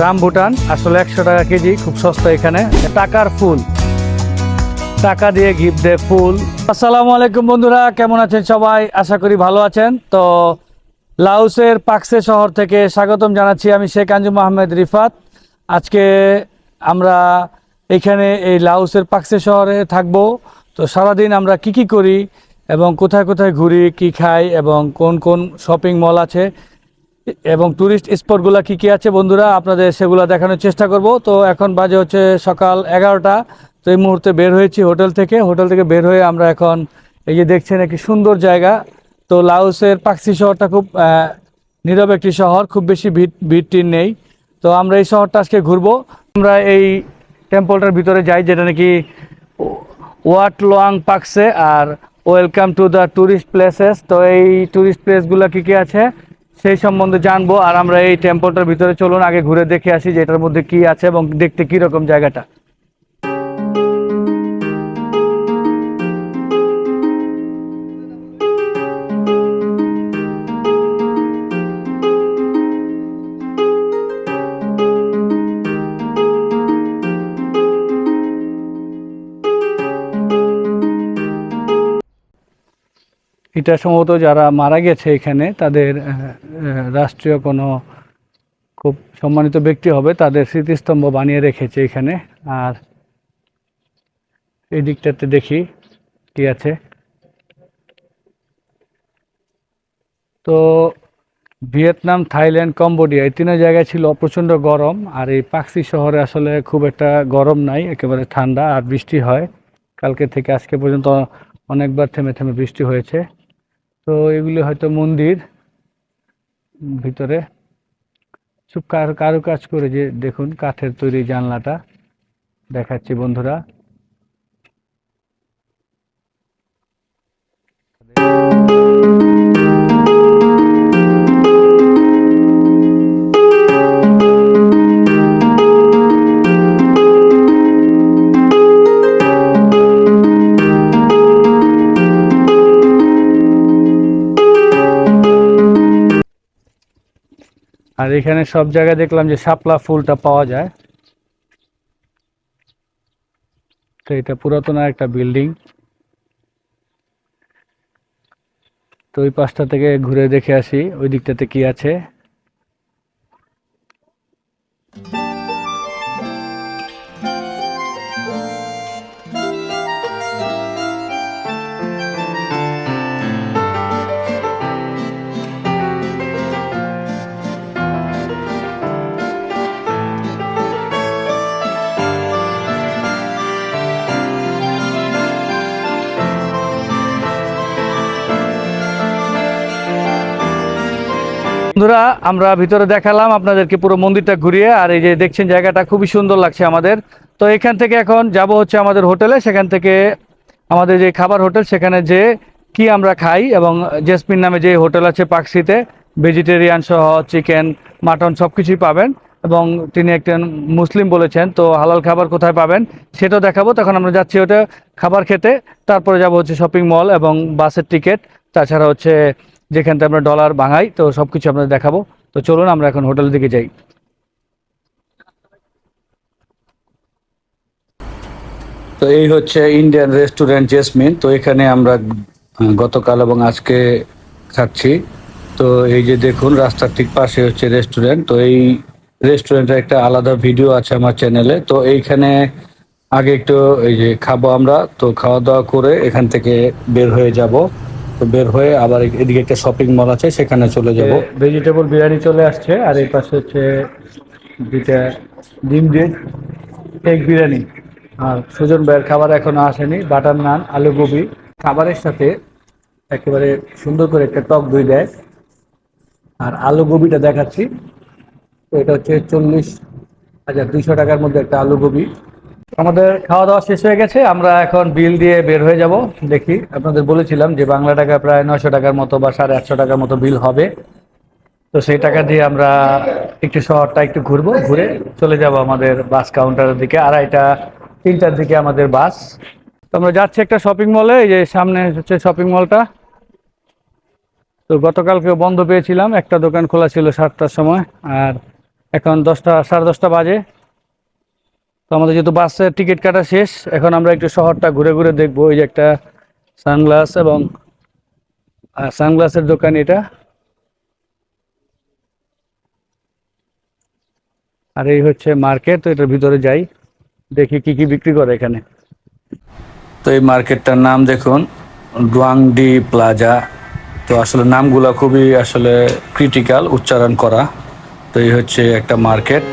রাম ভুটান আসলে একশো টাকা কেজি, খুব সস্তা এখানে। টাকার ফুল। টাকা দিয়ে গিফট দেয় ফুল। আসসালামু আলাইকুম বন্ধুরা, কেমন আছেন সবাই? আশা করি ভালো আছেন। তো, লাউসের পাকসে শহর থেকে স্বাগতম জানাচ্ছি আমি শেখ আঞ্জুম আহমেদ রিফাত। আজকে আমরা এখানে এই লাউসের পাকসে শহরে থাকব। তো সারাদিন আমরা কি কি করি এবং কোথায় কোথায় ঘুরি, কি খাই এবং কোন কোন শপিং মল আছে এবং ট্যুরিস্ট স্পটগুলো কি কি আছে বন্ধুরা, আপনাদের সেগুলো দেখানোর চেষ্টা করব। তো এখন বাজে হচ্ছে সকাল এগারোটা। তো এই মুহূর্তে বের হয়েছি হোটেল থেকে। হোটেল থেকে বের হয়ে আমরা এখন এই যে দেখছেন একটি সুন্দর জায়গা। তো লাওসের পাকসি শহরটা খুব নীরব একটি শহর, খুব বেশি ভিড় ভিড় টির নেই। তো আমরা এই শহরটা আজকে ঘুরবো। আমরা এই টেম্পলটার ভিতরে যাই, যেটা নাকি Wat Luang Pakse R welcome to the tourist places তো এই ট্যুরিস্ট প্লেসগুলো কী কী আছে? সেই সম্বন্ধে জানব, আর আমরা এই টেম্পলটার ভিতরে চলুন, আগে ঘুরে দেখে আসি যে এটার মধ্যে কী আছে এবং দেখতে কীরকম জায়গাটা। এটা সম্ভবত যারা মারা গেছে এখানে, তাদের রাষ্ট্রীয় কোনো খুব সম্মানিত ব্যক্তি হবে, তাদের স্মৃতিস্তম্ভ বানিয়ে রেখেছে এখানে। আর এই দিকটাতে দেখি কি আছে। তো ভিয়েতনাম, থাইল্যান্ড, কম্বোডিয়া, এই তিনও জায়গায় ছিল প্রচণ্ড গরম, আর এই পাকসি শহরে আসলে খুব একটা গরম নাই, একেবারে ঠান্ডা, আর বৃষ্টি হয়। কালকে থেকে আজকে পর্যন্ত অনেকবার থেমে থেমে বৃষ্টি হয়েছে। তো এগুলি হয়তো মন্দির ভিতরে। চুপ কারু কারু কাজ করে যে দেখুন, কাঠের তৈরি জানলাটা দেখাচ্ছি বন্ধুরা। আর এখানে সব জায়গায় দেখলাম যে শাপলা ফুলটা পাওয়া যায়। তো এটা পুরাতন একটা বিল্ডিং। তো ওই পাশটা থেকে ঘুরে দেখে আসি, ওই দিকটাতে কি আছে। বন্ধুরা, আমরা ভিতরে দেখালাম আপনাদেরকে পুরো মন্দিরটা ঘুরিয়ে, আর এই যে দেখছেন জায়গাটা খুবই সুন্দর লাগছে আমাদের। তো এখান থেকে এখন যাব হচ্ছে আমাদের হোটেলে, সেখান থেকে আমাদের যে খাবার হোটেল, সেখানে যে কি আমরা খাই এবং জেসমিন নামে যে হোটেল আছে পাকসিতে ভেজিটেরিয়ান সহ চিকেন, মাটন সব কিছুই পাবেন। এবং তিনি একজন মুসলিম বলেছেন, তো হালাল খাবার কোথায় পাবেন সেটাও দেখাবো। তখন আমরা যাচ্ছি ওটা খাবার খেতে, তারপরে যাব হচ্ছে শপিং মল এবং বাসের টিকিট তাছাড়া হচ্ছে যেখান থেকে আমরা ডলার ভাঙাই তো সব কিছু আপনাদের দেখাবো। তো চলুন, আমরা এখন হোটেলের দিকে যাই। তো এই হচ্ছে ইন্ডিয়ান রেস্টুরেন্ট জেসমিন তো এখানে আমরা গতকাল এবং আজকে খাচ্ছি। তো এই যে দেখুন, রাস্তার ঠিক পাশে হচ্ছে রেস্টুরেন্ট তো এই রেস্টুরেন্টের একটা আলাদা ভিডিও আছে আমার চ্যানেলে তো এইখানে আগে একটু এই যে খাব আমরা। তো খাওয়া দাওয়া করে এখান থেকে বের হয়ে যাব। বের হয়ে আবার এদিকে একটা শপিং মল আছে, সেখানে চলে যাব। ভেজিটেবল বিরিয়ানি চলে আসছে, আর এই পাশে হচ্ছে দুইটা ডিম দিয়ে এগ বিরিয়ানি। আর সুজন ভাইয়ের খাবার এখনও আসেনি, বাটার নান, আলু গোবি। খাবারের সাথে একেবারে সুন্দর করে একটা টক দই দেয়। আর আলু গোবিটা দেখাচ্ছি। তো এটা হচ্ছে চল্লিশ হাজার দুইশো টাকার মধ্যে একটা আলু গোবি। আমাদের খাওয়া দাওয়া শেষ হয়ে গেছে, আমরা এখন বিল দিয়ে বের হয়ে যাব। দেখি, আপনাদের বলেছিলাম যে বাংলা টাকা প্রায় নয়শো টাকার মতো বা সাড়ে আটশো টাকার মতো বিল হবে। তো সেই টাকা দিয়ে আমরা একটু শহরটা একটু ঘুরবো, ঘুরে চলে যাব আমাদের বাস কাউন্টারের দিকে, আড়াইটা, তিনটার দিকে আমাদের বাস। তো আমরা যাচ্ছি একটা শপিং মলে এই যে সামনে হচ্ছে শপিং মলটা তো গতকালকে বন্ধ পেয়েছিলাম, একটা দোকান খোলা ছিল সাতটার সময়, আর এখন দশটা, সাড়ে দশটা বাজে। তো আমাদের যেহেতু বাসের টিকিট কাটা শেষ, এখন আমরা একটু শহরটা ঘুরে ঘুরে দেখব। ওই যে একটা সানগ্লাস এবং সানগ্লাসের দোকান এটা। আর এই হচ্ছে মার্কেট, তো এটার ভিতরে যাই, দেখি কি কি বিক্রি করে এখানে। তো এই মার্কেটটার নাম দেখুন, ডুয়াংডি প্লাজা। তো আসলে নামগুলো খুবই আসলে ক্রিটিক্যাল উচ্চারণ করা। তো এই হচ্ছে একটা মার্কেট।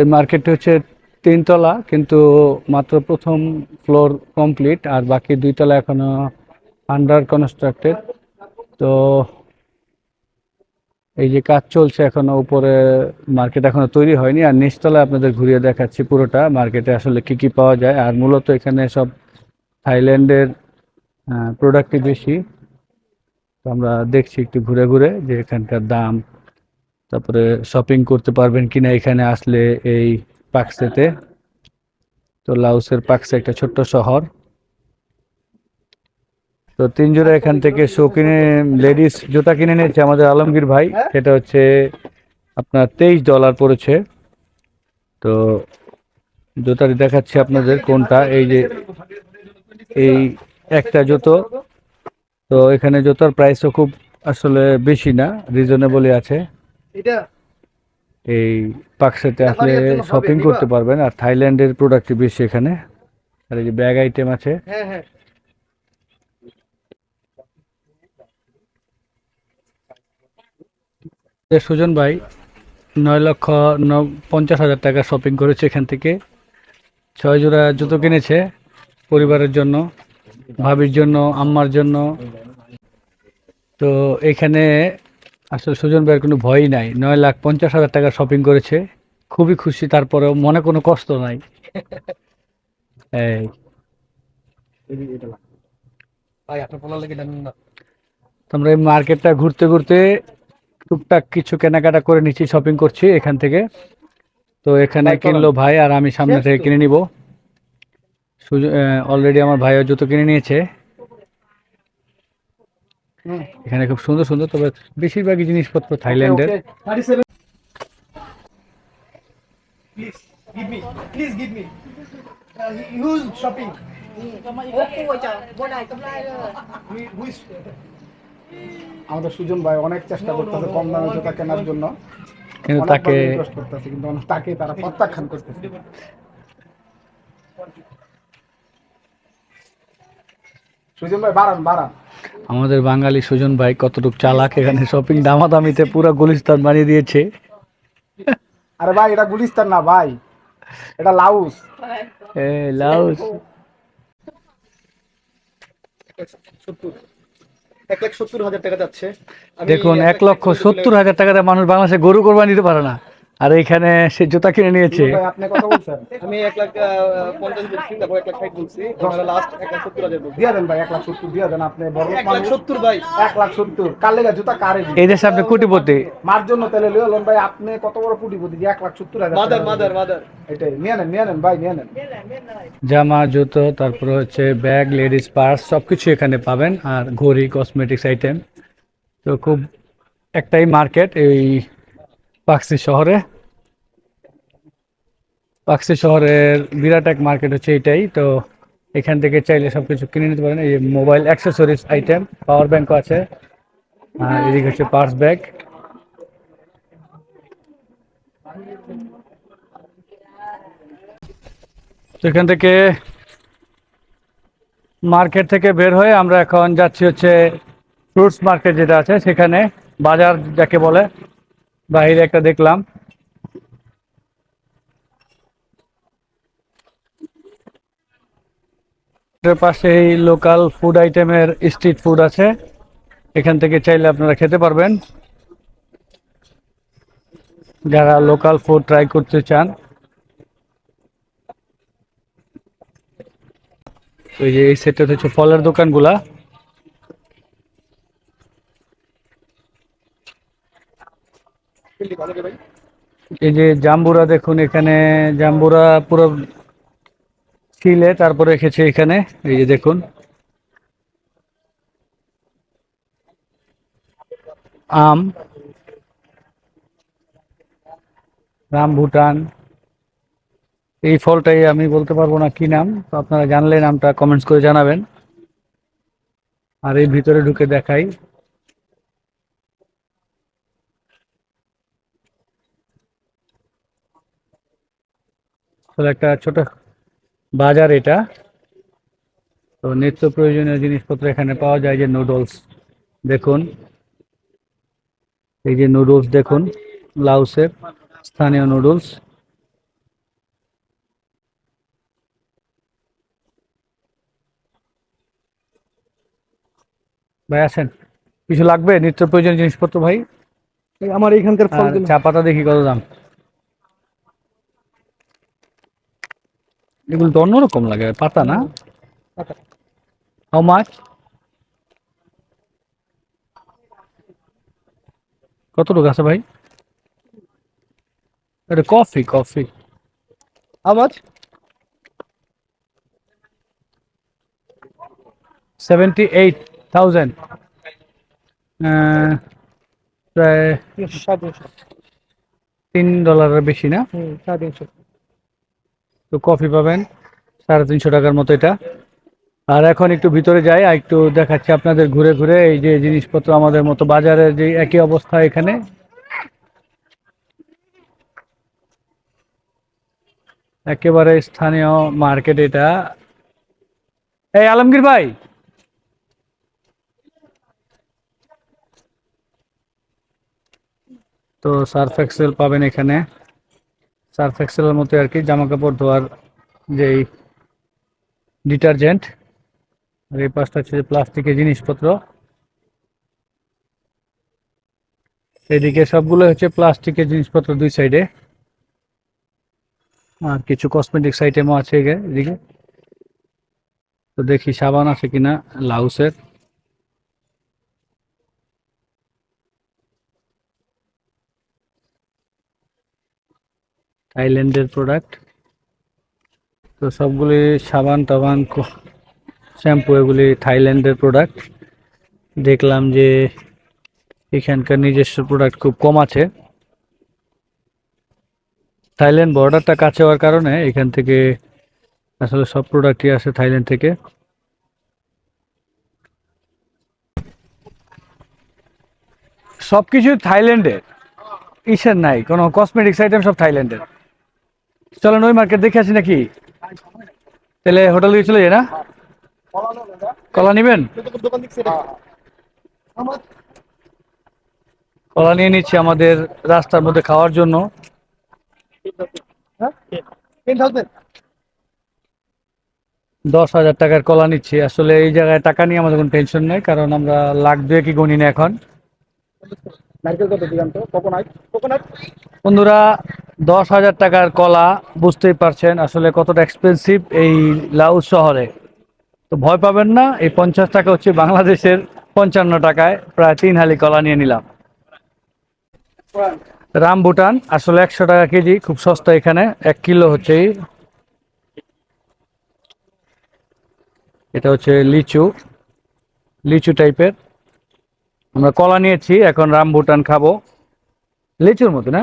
এই মার্কেটটা হচ্ছে তিনতলা, কিন্তু মাত্র প্রথম ফ্লোর কমপ্লিট, আর বাকি দুইতলা এখনও আন্ডার কনস্ট্রাক্টেড তো এই যে কাজ চলছে এখনও, উপরে মার্কেট এখনও তৈরি হয়নি, আর নিচতলায় আপনাদের ঘুরিয়ে দেখাচ্ছি পুরোটা, মার্কেটে আসলে কি কি পাওয়া যায়, আর মূলত এখানে সব থাইল্যান্ডের প্রোডাক্টই বেশি। তো আমরা দেখছি একটু ঘুরে ঘুরে যে এখানকার দাম তারপরে শপিং করতে পারবেন কিনা এখানে আসলে এই পাকসেতে। তো লাউসের পাকসে একটা ছোট্ট শহর। তো তিন জোড়া এখান থেকে শো কিনে লেডিস জুতা কিনে নিয়েছে আমাদের আলমগীর ভাই। সেটা হচ্ছে আপনার তেইশ ডলার পড়েছে। তো জুতাটি দেখাচ্ছি আপনাদের কোনটা। এই যে এই একটা জুতো। তো এখানে জুতার প্রাইসও খুব আসলে বেশি না রিজনেবলই আছে। এটা? এই পাকসাতে আসলে শপিং করতে পারবেন। আর থাইল্যান্ডের প্রোডাক্ট বেশি এখানে। আর এই যে ব্যাগ আইটেম আছে। হ্যাঁ হ্যাঁ। সুজন ভাই নয় লক্ষ ন- পঞ্চাশ হাজার টাকা শপিং করেছে এখান থেকে। ছয় জোড়া জুতো কিনেছে পরিবারের জন্য ভাবির জন্য আম্মার জন্য। তো এখানে আসলে সুজন ভাইয়ের কোনো ভয়ই নাই। নয় লাখ পঞ্চাশ হাজার টাকা শপিং করেছে। খুবই খুশি তারপরেও মনে কোনো কষ্ট নাই। এই। আমরা এই মার্কেটটা ঘুরতে ঘুরতে টুকটাক কিছু কেনাকাটা করে নিচ্ছি শপিং করছি এখান থেকে। তো এখানে কিনলো ভাই আর আমি সামনে থেকে কিনে নিব। অলরেডি আমার ভাইও জুতো কিনে নিয়েছে। এখানে খুব সুন্দর সুন্দর তবে বেশিরভাগই জিনিসপত্র থাইল্যান্ডের. Uh, আমাদের সুজন ভাই অনেক চেষ্টা করতেছে কম দামে জুতা কেনার জন্য। কিন্তু তাকে কিন্তু তাকে তারা প্রত্যাখ্যান করতেছে। সুজন ভাই বাড়ান বাড়ান। আমাদের বাঙালি সুজন ভাই কতটুকু চালাক এখানে শপিং দামাদামিতে পুরো গুলিস্তান বানিয়ে দিয়েছে। আরে ভাই এটা গুলিস্তান না ভাই এটা লাউস। এ লাউস। এক লাখ সত্তর হাজার টাকা যাচ্ছে। দেখুন এক লক্ষ সত্তর হাজার টাকাতে মানুষ বাংলাদেশে গরু কোরবানি দিতে পারে না। আর এখানে সে জুতা কিনে নিয়েছে। আপনি কথা বলছেন? আমি এক লাখ আহ, পঞ্চাশ বলছি তারপর এক লাখ ষাট বলছি আমরা লাস্ট এক লাখ সত্তর হাজার বলছি। দিয়া দেন ভাই এক লাখ সত্তর দিয়া দেন আপনি বড় লাখ ভাই। কার লেগে জুতা? কারে এই দেশে আপনি কোটিপতি। মার জন্য তাহলে লিও লোন ভাই আপনি কত বড় যে লাখ সত্তর হাজার মাদার মাদার মাদার। এটাই। নিয়ে নেন নিয়ে নেন ভাই নিয়ে নেন। জামা জুতো তারপরে হচ্ছে ব্যাগ লেডিস পার্স সবকিছু এখানে পাবেন। আর ঘড়ি কসমেটিক্স আইটেম তো খুব একটাই মার্কেট এই পাকসি শহরে। পাকসি শহরের বিরাট এক মার্কেট হচ্ছে এটাই তো এখান থেকে চাইলে সবকিছু কিনে নিতে পারেন। এই মোবাইল অ্যাক্সেসরিজ আইটেম, পাওয়ার ব্যাংকও আছে। আর এদিকে হচ্ছে পার্স ব্যাগ। তো এখান থেকে মার্কেট থেকে বের হয়ে আমরা এখন যাচ্ছি হচ্ছে ফ্রুটস মার্কেট যেটা আছে, সেখানে বাজার যাকে বলে, বাইরে একটা দেখলাম। এর পাশেই লোকাল ফুড আইটেমের স্ট্রিট ফুড আছে। এখান থেকে চাইলে আপনারা খেতে পারবেন। যারা লোকাল ফুড ট্রাই করতে চান। ওই যে এই সেটটা হচ্ছে ফলের দোকানগুলা। এই যে জাম্বুরা দেখুন, এখানে জাম্বুরা পুরো ছিলে তারপরে রেখেছে এখানে, এই যে দেখুন। আম, রামভুটান, এই ফলটাই আমি বলতে পারব না কি নাম, তো আপনারা জানলে নামটা কমেন্টস করে জানাবেন। আর এই ভিতরে ঢুকে দেখাই। একটা ছোট বাজার এটা। তো নিত্য প্রয়োজনীয় জিনিসপত্র এখানে পাওয়া যায় যে নুডলস দেখুন। এই যে নুডলস দেখুন লাউসের স্থানীয় নুডলস ভাই আসেন কিছু লাগবে নিত্য প্রয়োজনীয় জিনিসপত্র ভাই? আমার এখানকার চা পাতা দেখি কত দাম? এগুলো তো অন্যরকম লাগে পাতা না। হাউ মাছ কতটুকু আছে ভাই? এটা কফি কফি আমার সেভেন্টি এইট থাউজেন্ড প্রায় তিন ডলারের বেশি না? সাড়ে তিনশো। তো কফি পাবেন, সাড়ে তিনশো টাকার মতো এটা। আর এখন একটু ভিতরে যাই, আর একটু দেখাচ্ছি আপনাদের ঘুরে ঘুরে, এই যে জিনিসপত্র আমাদের মতো বাজারে যে একই অবস্থা এখানে। একেবারে স্থানীয় মার্কেট এটা। এই আলমগীর ভাই। তো সার্ফ এক্সেল পাবেন এখানে। সার্ফ এক্সেলের মতো আর কি জামা কাপড় ধোয়ার যেই ডিটারজেন্ট, আর এই পাশটা হচ্ছে প্লাস্টিকের জিনিসপত্র। এদিকে সবগুলো হচ্ছে প্লাস্টিকের জিনিসপত্র দুই সাইডে আর কিছু কসমেটিক্স আইটেমও আছে এদিকে। তো দেখি সাবান আছে কিনা লাউসের থাইল্যান্ডের প্রোডাক্ট তো সবগুলি সাবান টাবান শ্যাম্পু এগুলি থাইল্যান্ডের প্রোডাক্ট দেখলাম যে এখানকার নিজস্ব প্রোডাক্ট খুব কম আছে। থাইল্যান্ড বর্ডারটা কাছে হওয়ার কারণে এখান থেকে আসলে সব প্রোডাক্টই আসে থাইল্যান্ড থেকে। সব কিছু থাইল্যান্ডের ইসের নাই, কোনো কসমেটিক্স আইটেম সব থাইল্যান্ডের চলেন ওই মার্কেট দেখে আসি নাকি? তাহলে হোটেল দিয়ে চলে যাই না? কলা নিবেন? কলা নিয়ে নিচ্ছি আমাদের রাস্তার মধ্যে খাওয়ার জন্য। দশ হাজার টাকার কলা নিচ্ছি। আসলে এই জায়গায় টাকা নিয়ে আমাদের কোনো টেনশন নেই, কারণ আমরা লাখ দুয়ে কি গণি না এখন। বন্ধুরা, দশ হাজার টাকার কলা, বুঝতেই পারছেন আসলে কতটা এক্সপেন্সিভ এই লাউস শহরে। তো ভয় পাবেন না, এই পঞ্চাশ টাকা হচ্ছে বাংলাদেশের পঞ্চান্ন টাকায়, প্রায় তিন হালি কলা নিয়ে নিলাম। রাম ভুটান আসলে একশো টাকা কেজি, খুব সস্তা এখানে, এক কিলো হচ্ছে এটা হচ্ছে লিচু লিচু টাইপের আমরা কলা নিয়েছি এখন রামভুটান খাব। লিচুর মতো না?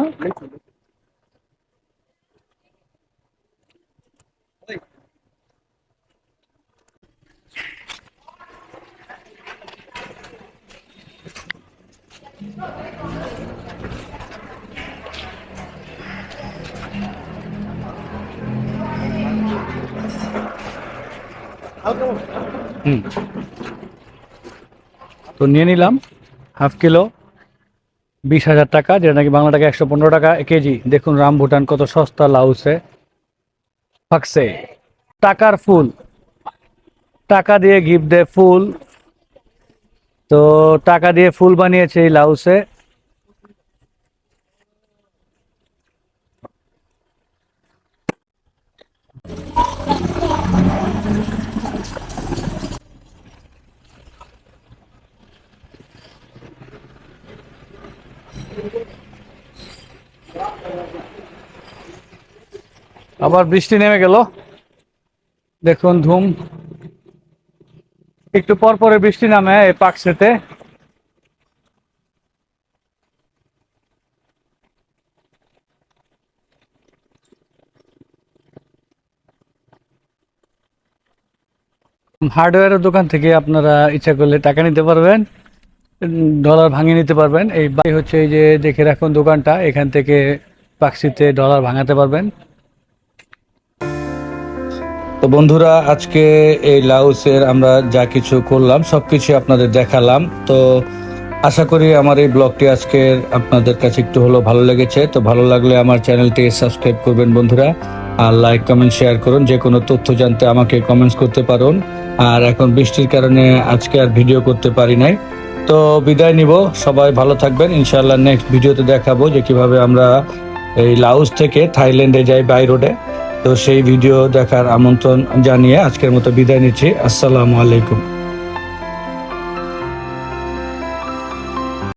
হুম। তো নিয়ে নিলাম। হাফ কিলো, বিশ হাজার টাকা, যেটা নাকি বাংলা টাকা একশো পনেরো টাকা কেজি। দেখুন রাম ভুটান কত সস্তা লাউসে। ফাঁকসে। টাকার ফুল। টাকা দিয়ে গিফট দেয় ফুল। তো টাকা দিয়ে ফুল বানিয়েছে এই লাউসে। আবার বৃষ্টি নেমে গেল। দেখুন ধুম। একটু পর পরে বৃষ্টি নামে এই পাকসেতে হার্ডওয়্যারের দোকান থেকে আপনারা ইচ্ছা করলে টাকা নিতে পারবেন, ডলার ভাঙিয়ে নিতে পারবেন। এই হচ্ছে এই যে দেখে রাখুন দোকানটা, এখান থেকে পাকসিতে ডলার ভাঙাতে পারবেন। তো বন্ধুরা, আজকে এই লাউসের আমরা যা কিছু করলাম সব কিছু আপনাদের দেখালাম। তো আশা করি আমার এই ব্লগটি আজকের আপনাদের কাছে একটু হলো ভালো লেগেছে। তো ভালো লাগলে আমার চ্যানেলটি সাবস্ক্রাইব করবেন বন্ধুরা, আর লাইক, কমেন্ট, শেয়ার করুন। যে কোনো তথ্য জানতে আমাকে কমেন্টস করতে পারুন। আর এখন বৃষ্টির কারণে আজকে আর ভিডিও করতে পারি নাই। তো বিদায় নিব। সবাই ভালো থাকবেন। ইনশাআল্লাহ নেক্সট ভিডিওতে দেখাবো যে কীভাবে আমরা এই লাউস থেকে থাইল্যান্ডে যাই, বাই রোডে। তো সেই ভিডিও দেখার আমন্ত্রণ জানিয়ে আজকের মতো বিদায় নিচ্ছি। আসসালামু আলাইকুম।